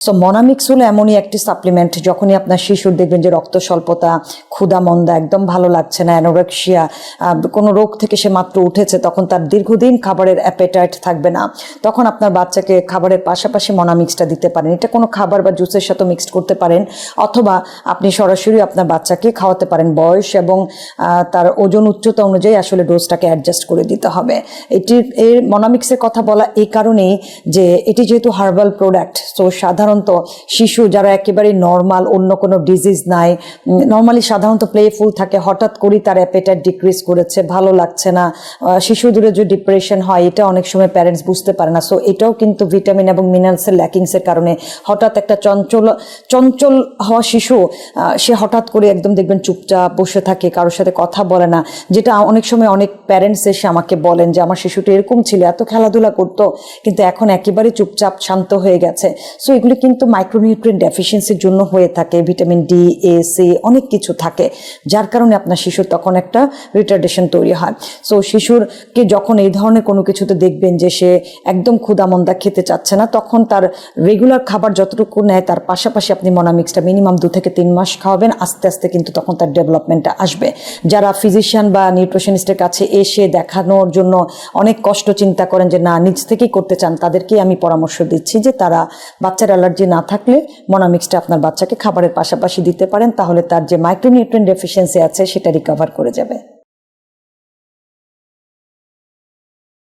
So মনামিক্স হলো এমনই একটি সাপ্লিমেন্ট যখনই আপনার শিশুর দেখবেন যে রক্ত স্বল্পতা, ক্ষুধা, মন্দা একদম ভালো লাগছে না অ্যানোরেক্সিয়া কোনো রোগ থেকে সে মাত্র উঠেছে, তখন তার দীর্ঘদিন খাবারের অ্যাপেটাইট থাকবে না। তখন আপনার বাচ্চাকে খাবারের পাশাপাশি মনামিক্সটা দিতে পারেন। এটা কোনো খাবার বা জুসের সাথে মিক্সড করতে পারেন, অথবা আপনি সরাসরি আপনার বাচ্চাকে খাওয়াতে পারেন। বয়স এবং তার ওজন উচ্চতা অনুযায়ী আসলে ডোজটাকে অ্যাডজাস্ট করে দিতে হবে। এটির, এর মনামিক্সের কথা বলা এই কারণেই যে এটি যেহেতু হার্বাল প্রোডাক্ট তো সাধারণত শিশু যারা একেবারে নর্মাল অন্য কোনো ডিজিজ নাই নর্মালি সাধারণত প্লেফুল থাকে হঠাৎ করেই তার অ্যাপেটাইট ডিক্রিজ করেছে ভালো লাগছে না। আহ, শিশুদের যে ডিপ্রেশন হয় এটা অনেক সময় প্যারেন্টস বুঝতে পারে না। সো এটাও কিন্তু ভিটামিন এবং মিনারেলসের ল্যাকিংসের কারণে হঠাৎ একটা চঞ্চল চঞ্চল হওয়া শিশু সে হঠাৎ করে একদম দেখবেন চুপচাপ বসে থাকে কারোর সাথে কথা বলে না। যেটা অনেক সময় অনেক প্যারেন্টস এসে আমাকে বলেন যে আমার শিশুটা এরকম ছিল এত খেলাধুলা করতো কিন্তু এখন একেবারে চুপচাপ শান্ত হয়ে গেছে। সো এগুলি কিন্তু মাইক্রোনিউট্রিয়েন্ট ডেফিসিয়েন্সির জন্য হয়ে থাকে ভিটামিন ডি এ সি অনেক কিছু থাকে, যার কারণে আপনার শিশুর তখন একটা রিটার্ডেশন তৈরি হয়। সো শিশুরকে যখন এই ধরনের কোনো কিছুতে দেখবেন যে সে একদম ক্ষুদামন্দা খেতে চাচ্ছে না, তখন তার রেগুলার খাবার যতটুকু নেয়, তার পাশাপাশি আপনি মনামিক্সটা মিনিমাম দু থেকে তিন মাস খাওয়াবেন, আস্তে আস্তে কিন্তু তখন তার ডেভেলপমেন্টটা আসবে। যারা ফিজিশিয়ান বা নিউট্রিশনিস্টের কাছে এসে দেখানোর জন্য অনেক কষ্ট চিন্তা করেন যে, না নিজ থেকেই করতে চান, তাদেরকেই আমি পরামর্শ দিচ্ছি যে তারা বাচ্চার অ্যালার্জি না থাকলে মনামিক্সটা আপনার বাচ্চাকে খাবারের পাশাপাশি দিতে পারেন, তাহলে তার যে মাইক্রোনিউট্রেন ডেফিসিয়েন্সি আছে সেটা রিকভার করে যাবে।